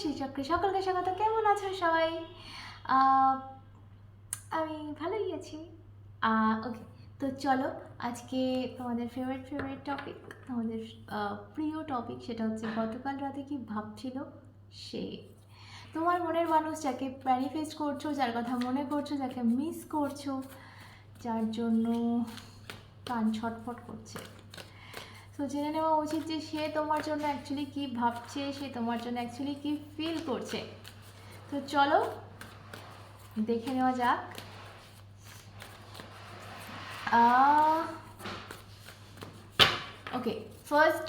শ্রীচক্রে সকলকে স্বাগত কেমন আছো সবাই? আমি ভালোই আছি। ওকে তো চলো আজকে তোমাদের ফেভারিট ফেভারিট টপিক তোমাদের প্রিয় টপিক সেটা হচ্ছে গতকাল রাতে কি ভাবছিল সে? তোমার মনের মানুষ যাকে ম্যানিফেস্ট করছ, যার কথা মনে করছ, যাকে মিস করছ, যার জন্য প্রাণ ছটফট করছে। তো জেনে নেওয়া উচিত যে সে তোমার জন্য অ্যাকচুয়ালি কী ভাবছে, সে তোমার জন্য অ্যাকচুয়ালি কী ফিল করছে। তো চলো, দেখে নেওয়া যাক। ওকে ফার্স্ট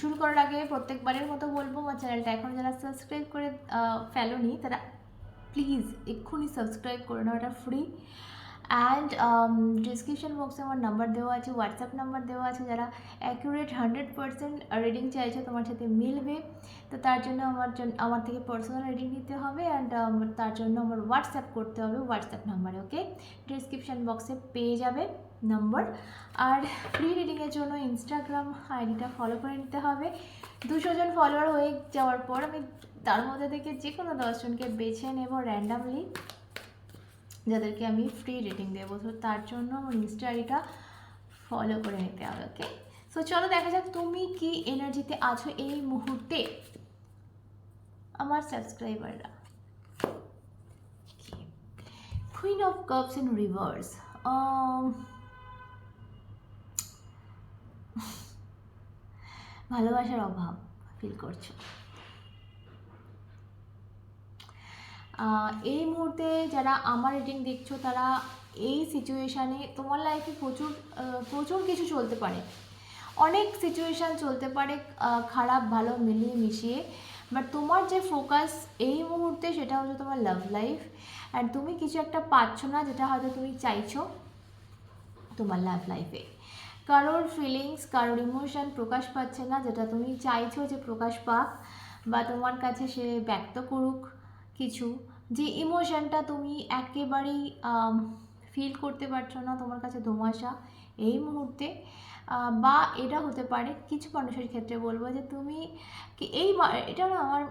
শুরু করার আগে প্রত্যেকবারের মতো বলব, আমার চ্যানেলটা এখন যারা সাবস্ক্রাইব করে ফেলোনি, তারা প্লিজ এক্ষুনি সাবস্ক্রাইব করে নাও, এটা ফ্রি অ্যান্ড ডিসক্রিপশন বক্সে আমার নাম্বার দেওয়া আছে হোয়াটসঅ্যাপ নাম্বার দেওয়া আছে, যারা অ্যাকুরেট হান্ড্রেড পার্সেন্ট রিডিং চাইছো তোমার সাথে মিলবে, তো তার জন্য আমার জন্য আমার থেকে পার্সোনাল রিডিং নিতে হবে অ্যান্ড তার জন্য আমার হোয়াটসঅ্যাপ করতে হবে হোয়াটসঅ্যাপ নাম্বারে ওকে ডিসক্রিপশন বক্সে পেয়ে যাবে নম্বর আর ফ্রি রিডিংয়ের জন্য ইনস্টাগ্রাম আইডিটা ফলো করে নিতে হবে। দুশো জন ফলোয়ার হয়ে যাওয়ার পর আমি তার মধ্যে থেকে যে কোনো দশজনকে বেছে নেব র্যান্ডামলি যাদেরকে আমি ফ্রি রেটিং দেবো। তো তার জন্য আমার ইনস্টা আইডিটা ফলো করে নিতে হবে ওকে সো চলো দেখা যাক তুমি কি এনার্জিতে আছো এই মুহূর্তে? আমার সাবস্ক্রাইবাররা queen of cups in reverse ভালোবাসার অভাব ফিল করছ। এই মুহূর্তে যারা আমার রিডিং দেখছ, তারা এই সিচুয়েশানে তোমার লাইফে প্রচুর প্রচুর কিছু চলতে পারে। অনেক সিচুয়েশান চলতে পারে খারাপ, ভালো, মিলিয়ে মিশিয়ে। বাট তোমার যে ফোকাস এই মুহূর্তে, সেটা হচ্ছে তোমার লাভ লাইফ অ্যান্ড তুমি কিছু একটা পাচ্ছ না, যেটা হয়তো তুমি চাইছো তোমার লাভ লাইফে কারোর ফিলিংস কারোর ইমোশন প্রকাশ পাচ্ছে না, যেটা তুমি চাইছো যে প্রকাশ পাক, বা তোমার কাছে সে ব্যক্ত করুক কিছু। যে ইমোশনটা তুমি একেবারেই ফিল করতে পারছ না তোমার কাছে ধোঁয়াশা, এই মুহূর্তে বা এটা হতে পারে কিছু মানুষের ক্ষেত্রে বলব যে তুমি কি এই এটা না আমার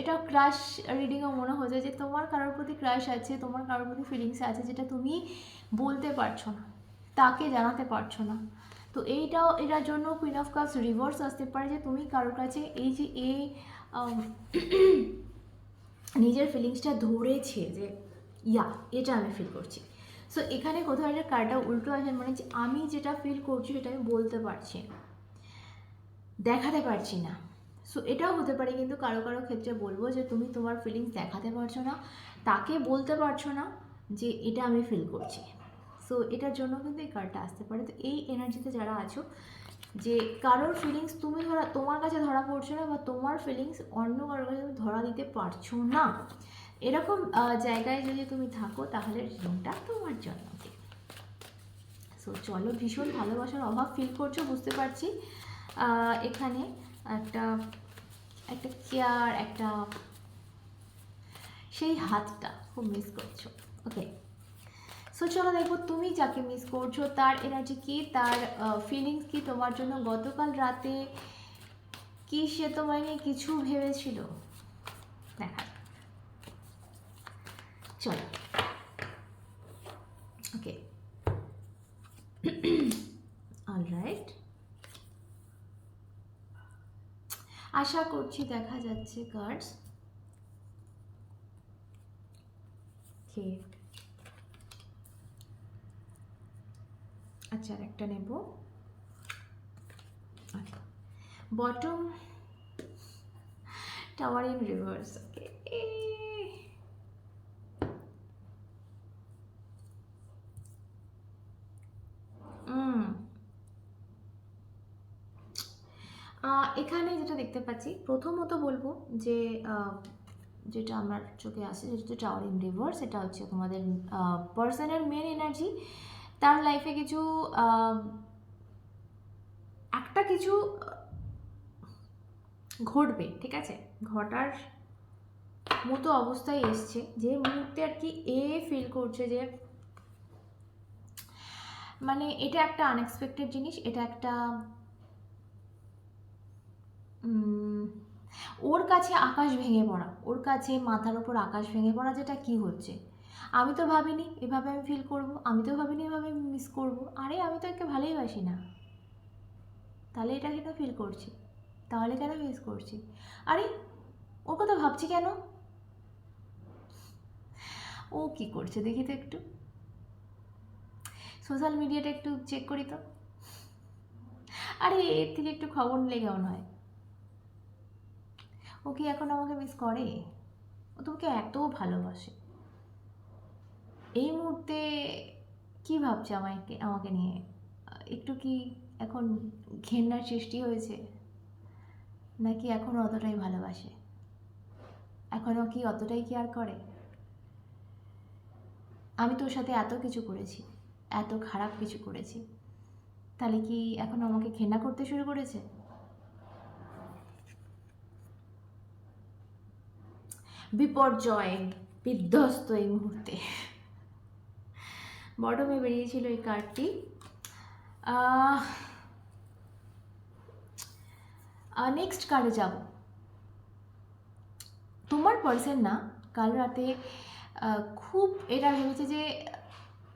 এটা ক্রাশ রিডিংও মনে হচ্ছে যে তোমার কারোর প্রতি ক্রাশ আছে, তোমার কারোর প্রতি ফিলিংস আছে যেটা তুমি বলতে পারছ না, তাকে জানাতে পারছ না। তো এইটাও, এটার জন্য কুইন অফ কাপস রিভার্স আসতে পারে যে তুমি কারোর কাছে এই যে, এই নিজের ফিলিংসটা ধরেছে যে, ইয়া, এটা আমি ফিল করছি। সো এখানে কোথাও একটা কার্ডটা উল্টো আসে মানে যে আমি যেটা ফিল করছি, সেটা আমি বলতে পারছি দেখাতে পারছি না। সো এটাও হতে পারে, কিন্তু কারও কারও ক্ষেত্রে বলব যে, তুমি তোমার ফিলিংস দেখাতে পারছ না, তাকে বলতে পারছ না যে, এটা আমি ফিল করছি। সো এটার জন্য কিন্তু এই কার্ডটা আসতে পারে। তো এই এনার্জিতে যারা আছো যে কারোর ফিলিংস তুমি ধরা, তোমার কাছে ধরা পড়ছে না বা তোমার ফিলিংস অন্য কারোর কাছে তুমি ধরা দিতে পারছ না। এরকম জায়গায় যদি তুমি থাকো, তাহলে রিডিংটা তোমার জন্য। সো চলো, ভীষণ ভালোবাসার অভাব ফিল করছ, বুঝতে পারছি। এখানে একটা একটা কেয়ার একটা, সেই হাতটা খুব মিস করছ। ওকে সো চলো দেখো, তুমি যাকে মিস করছ, তার এনার্জি কি, তার ফিলিংস কি তোমার জন্য গতকাল রাতে কি সে তোমায় নিয়ে কিছু ভেবেছিল? দেখা। চলো। ওকে অলরাইট আশা করছি দেখা যাচ্ছে কার্ডস ঠিক আচ্ছা একটা নেব। Bottom tower in reverse okay এখানে যেটা দেখতে পাচ্ছি, প্রথমত বলব যে যেটা আমার চোখে আসে, যেটা টাওয়ার ইন রিভার্স এটা হচ্ছে তোমাদের পার্সনের মেন এনার্জি তার লাইফে কিছু একটা কিছু, ঘটবে, ঠিক আছে? ঘটার মতো অবস্থায় এসছে, যে মুহূর্তে আর কি এ ফিল করছে যে মানে এটা একটা আনএক্সপেক্টেড জিনিস, এটা একটা ওর কাছে আকাশ ভেঙে পড়া, ওর কাছে মাথার ওপর আকাশ ভেঙে পড়া, যেটা কি হচ্ছে? আমি তো ভাবিনি এভাবে আমি ফিল করব, আমি তো ভাবিনি এভাবে মিস করব। আরে, আমি তো একে ভালোই বাসি না। তাহলে এটা কেন ফিল করছি? তাহলে কেন মিস করছি? আরে, ওর কথা ভাবছি কেন? ও কি করছে দেখি তো একটু। সোশ্যাল মিডিয়াটা একটু চেক করি তো। আরে, এর থেকে একটু খবর নিলে কেমন হয়? ও কি এখন আমাকে মিস করে? ও তোমাকে এত ভালোবাসে। এই মুহূর্তে কি ভাবছে আমাকে আমাকে নিয়ে? একটু কি এখন ঘেন্নার সৃষ্টি হয়েছে? নাকি এখন অতটাই ভালোবাসে? এখনও কি অতটাই কেয়ার করে? আমি তোর সাথে এত কিছু করেছি, এত খারাপ কিছু করেছি। তাহলে কি এখন আমাকে ঘেন্না করতে শুরু করেছে? বিপর্যয়, বিধ্বস্ত এই মুহূর্তে। বটমে বেরিয়েছিল এই কার্ডটি নেক্সট কার্ডে যাব। তোমার পার্সেন না, কাল রাতে খুব এটা ভেবেছে যে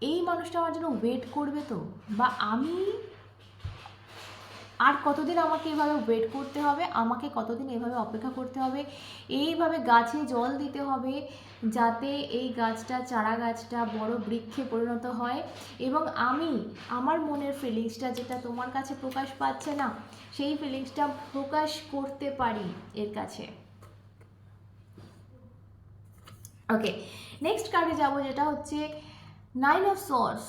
এই মানুষটা আমার জন্য ওয়েট করবে তো? বা আমি আর কতদিন আমাকে এভাবে ওয়েট করতে হবে? আমাকে কতদিন এভাবে অপেক্ষা করতে হবে? এইভাবে গাছে জল দিতে হবে যাতে এই গাছটা, চারা গাছটা বড় বৃক্ষে পরিণত হয়। এবং আমি, আমার মনের ফিলিংসটা যেটা তোমার কাছে প্রকাশ পাচ্ছে না, সেই ফিলিংসটা প্রকাশ করতে পারি এর কাছে। ওকে নেক্সট কার্ডে যাব যেটা হচ্ছে নাইন অফ সর্স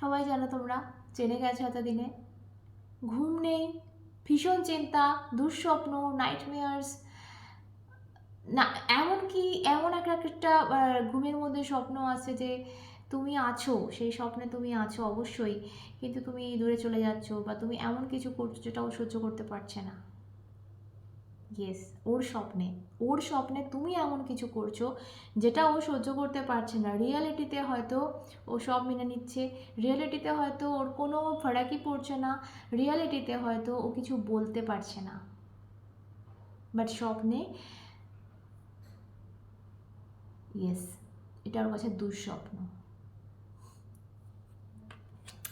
সবাই জানো তোমরা? জেনে গেছো এতদিনে? ঘুম নেই, ভীষণ চিন্তা, দুঃস্বপ্ন নাইটমেয়ার্স না, এমনকি এমন এক একটা ঘুমের মধ্যে স্বপ্ন আছে যে তুমি আছো, সেই স্বপ্নে তুমি আছো অবশ্যই, কিন্তু তুমি দূরে চলে যাচ্ছ বা তুমি এমন কিছু করছ যেটাও সহ্য করতে পারছে না। ইয়েস ওর স্বপ্নে। ওর স্বপ্নে তুমি এমন কিছু করছ যেটা ও সহ্য করতে পারছে না। রিয়ালিটিতে হয়তো ও সব মেনে নিচ্ছে। রিয়ালিটিতে হয়তো ওর কোনো ফারাকই পড়ছে না। রিয়ালিটিতে হয়তো ও কিছু বলতে পারছে না। বাট স্বপ্নে ইয়েস এটা ওর কাছে দুঃস্বপ্ন।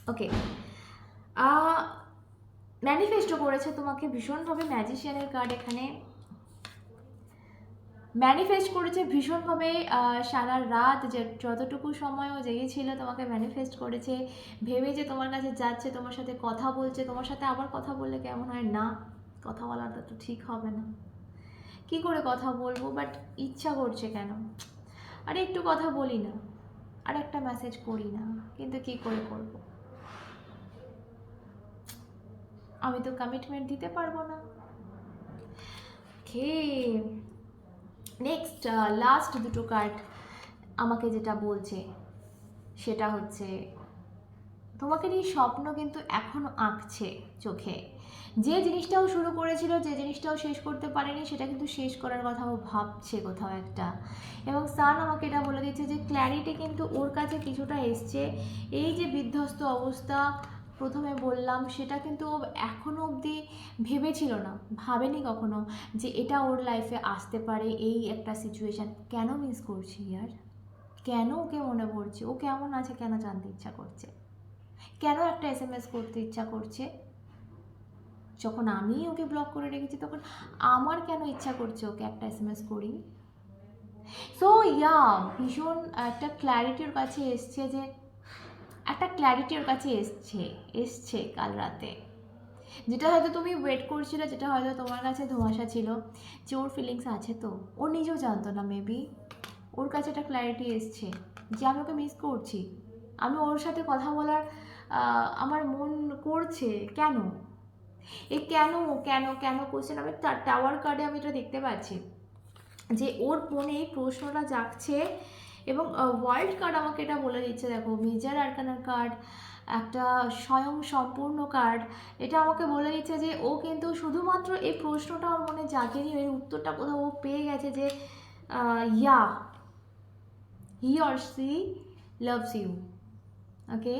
ওকে ম্যানিফেস্টো করেছে তোমাকে ভীষণভাবে ম্যাজিশিয়ানের কার্ড এখানে। ম্যানিফেস্ট করেছে ভীষণভাবে সারা রাত যে যতটুকু সময় ও জেগেছিল তোমাকে ম্যানিফেস্ট করেছে। ভেবে যে তোমার কাছে যাচ্ছে, তোমার সাথে কথা বলছে, তোমার সাথে আবার কথা বললে কেমন হয়? না, কথা বলাটা তো ঠিক হবে না। কি করে কথা বলব? বাট ইচ্ছা করছে কেন? আরে একটু কথা বলি না। আর একটা মেসেজ করি না। কিন্তু কি করে করব? আমি তো কমিটমেন্ট দিতে পারব না। কে নেক্সট লাস্ট দুটো কার্ড আমাকে যেটা বলছে, সেটা হচ্ছে, তোমাকে নিয়ে স্বপ্ন কিন্তু এখনও আঁকছে চোখে। যে জিনিসটাও শুরু করেছিল, যে জিনিসটাও শেষ করতে পারেনি, সেটা কিন্তু শেষ করার কথাও ভাবছে কোথাও একটা। এবং সান আমাকে এটা বলে দিচ্ছে যে ক্ল্যারিটি কিন্তু ওর কাছে কিছুটা এসছে। এই যে বিধ্বস্ত অবস্থা প্রথমে বললাম, সেটা কিন্তু ও এখনও অবধি ভেবেছিল না, ভাবেনি কখনো যে এটা ওর লাইফে আসতে পারে এই একটা সিচুয়েশান কেন মিস করছি ইয়ার? কেন ওকে মনে পড়ছে? ও কেমন আছে কেন জানতে ইচ্ছা করছে? কেন একটা এস এম এস করতে ইচ্ছা করছে? যখন আমি ওকে ব্লক করে রেখেছি, তখন আমার কেন ইচ্ছা করছে ওকে একটা এস এম এস করি? সো ইয়া ভীষণ একটা ক্ল্যারিটি ওর কাছে এসছে যে একটা ক্ল্যারিটি ওর কাছে এসছে এসছে কাল রাতে। যেটা হয়তো তুমি ওয়েট করছিলে, যেটা হয়তো তোমার কাছে ধোঁয়াশা ছিল, যে ওর ফিলিংস আছে তো। ও নিজেও জানতো না মেবি ওর কাছে একটা ক্ল্যারিটি এসছে, যে আমি ওকে মিস করছি। আমি ওর সাথে কথা বলার আমার মন করছে, কেন? এই কেন কেন কেন কোশ্চেন আমি টাওয়ার কার্ডে আমি এটা দেখতে পাচ্ছি, যে ওর মনে এই প্রশ্নটা জাগছে এবং ওয়ার্ল্ড কার্ড আমাকে এটা বলে দিচ্ছে, দেখো মেজার আরকানার কার্ড একটা স্বয়ং সম্পূর্ণ কার্ড এটা আমাকে বলে দিচ্ছে যে ও কিন্তু শুধুমাত্র এই প্রশ্নটা ওর মনে জাগেনি, এর উত্তরটা কোথাও ও পেয়ে গেছে যে yeah he or she loves you okay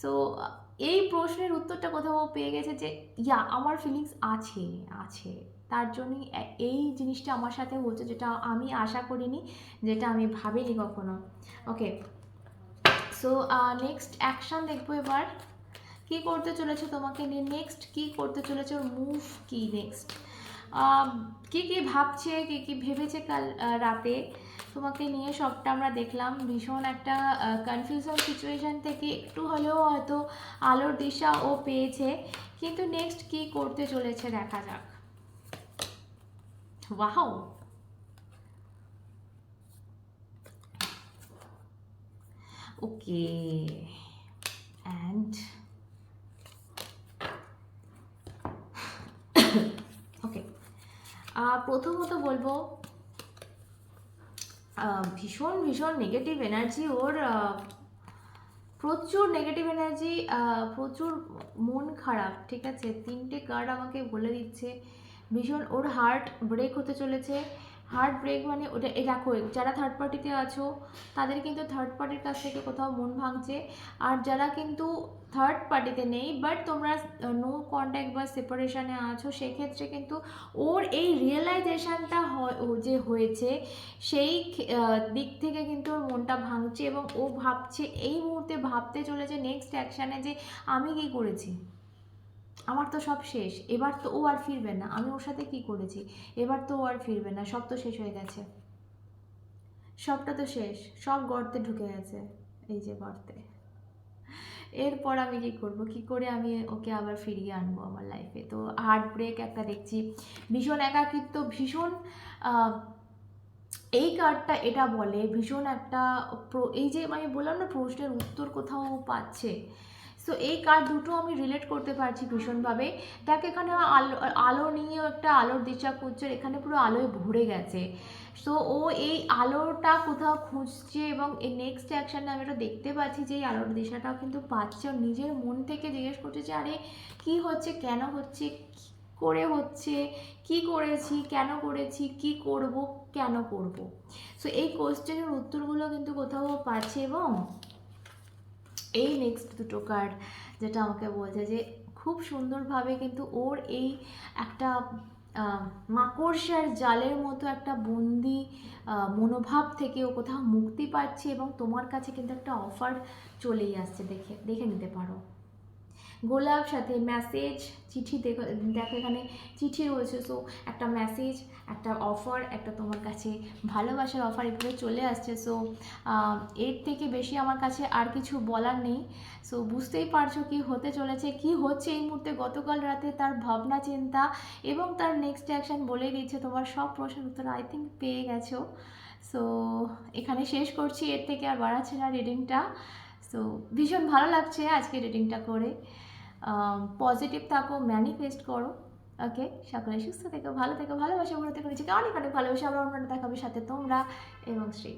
so এই প্রশ্নের উত্তরটা কোথাও পেয়ে গেছে যে, ইয়া, আমার ফিলিংস আছে আছে। তার জন্যই এই জিনিসটা আমার সাথে হচ্ছে যেটা আমি আশা করিনি, যেটা আমি ভাবিনি কখনো। ওকে সো নেক্সট অ্যাকশন দেখব এবার। কি করতে চলেছে তোমাকে নিয়ে? নেক্সট কি করতে চলেছে? ওর মুভ কি নেক্সট কি কি ভাবছে, কি কি ভেবেছে কাল রাতে? তোমাকে নিয়ে সবটা আমরা দেখলাম। ভীষণ একটা কনফিউশন সিচুয়েশন থেকে একটু হলেও হয়তো আলোর দিশা ও পেয়েছে। কিন্তু নেক্সট কি করতে চলেছে দেখা যাক। ওয়াও ওকে অ্যান্ড ওকে প্রথমত বলব ভীষণ ভীষণ নেগেটিভ এনার্জি ওর প্রচুর নেগেটিভ এনার্জি প্রচুর মন খারাপ, ঠিক আছে? তিনটে কার্ড আমাকে বলে দিচ্ছে। ভীষণ ওর হার্ট ব্রেক হতে চলেছে। হার্ট ব্রেক মানে ওটা দেখো, যারা থার্ড পার্টিতে আছো, তাদের কিন্তু থার্ড পার্টির কাছ থেকে কোথাও মন ভাঙছে। আর যারা কিন্তু থার্ড পার্টিতে নেই বাট তোমরা নো কন্ট্যাক্ট বা সেপারেশানে আছো, সেক্ষেত্রে কিন্তু ওর এই রিয়েলাইজেশনটা যে হয়েছে, সেই দিক থেকে কিন্তু ওর মনটা ভাঙছে এবং ও ভাবছে, এই মুহূর্তে ভাবতে চলেছে নেক্সট অ্যাকশানে যে আমি কি করেছি? আমার তো সব শেষ। এবার তো ও আর ফিরবে না। আমি ওর সাথে কি করেছি? এবার তো ও আর ফিরবে না। সব তো শেষ হয়ে গেছে। সবটা তো শেষ। সব গর্তে ঢুকে গেছে। এই যে গর্তে। এরপর আমি কি করব? কি করে আমি ওকে আবার ফিরিয়ে আনব আমার লাইফে তো হার্ট ব্রেক একটা দেখছি। ভীষণ একাকিত্ব, ভীষণ এই কার্ডটা এটা বলে, ভীষণ একটা এই যে আমি বললাম না, প্রশ্নের উত্তর কোথাও পাচ্ছে। সো এই কার্ড দুটো আমি রিলেট করতে পারছি ভীষণভাবে। দেখ, এখানে আলো আলো নিয়েও একটা আলোর দিশা খুঁজছে এখানে পুরো আলোয় ভরে গেছে। সো ও এই আলোটা কোথাও খুঁজছে এবং এই নেক্সট অ্যাকশানে আমি এটা দেখতে পাচ্ছি যে এই আলোর দিশাটাও কিন্তু পাচ্ছে। ও নিজের মন থেকে জিজ্ঞেস করছে যে, আরে, কী হচ্ছে? কেন হচ্ছে? করে হচ্ছে? কি করেছি? কেন করেছি? কি করব? কেন করব? সো এই কোশ্চেনের উত্তরগুলো কিন্তু কোথাও পাচ্ছে এবং এই নেক্সট দুটো কার্ড যেটা আমাকে বলছে যে খুব সুন্দরভাবে কিন্তু ওর এই একটা মাকড়সার জালের মতো একটা বন্দি মনোভাব থেকে ও কোথাও মুক্তি পাচ্ছে এবং তোমার কাছে কিন্তু একটা অফার চলেই আসছে দেখে দেখে নিতে পারো। গোলাপ, সাথে মেসেজ চিঠি দেখো দেখো এখানে চিঠি রয়েছে। সো একটা মেসেজ একটা অফার একটা তোমার কাছে ভালোবাসার অফার এভাবে চলে আসছে। সো এর থেকে বেশি আমার কাছে আর কিছু বলার নেই। সো বুঝতেই পারছ কি হতে চলেছে, কি হচ্ছে এই মুহূর্তে? গতকাল রাতে তার ভাবনা, চিন্তা এবং তার নেক্সট অ্যাকশন বলে দিচ্ছে তোমার সব প্রশ্নের উত্তর। আই থিঙ্ক পেয়ে গেছো। সো এখানে শেষ করছি। এর থেকে আর বাড়াচ্ছে না রিডিংটা সো ভীষণ ভালো লাগছে আজকে রিডিংটা করে। পজিটিভ থাকো ম্যানিফেস্ট করো ওকে সকলে সুস্থ থেকো, ভালো থেকো, ভালোবাসা ভরে থেকো, নিজেকে অনেক অনেক ভালোবাসা। আমরা অন্যটা দেখাবে সাথে তোমরা এবং শ্রী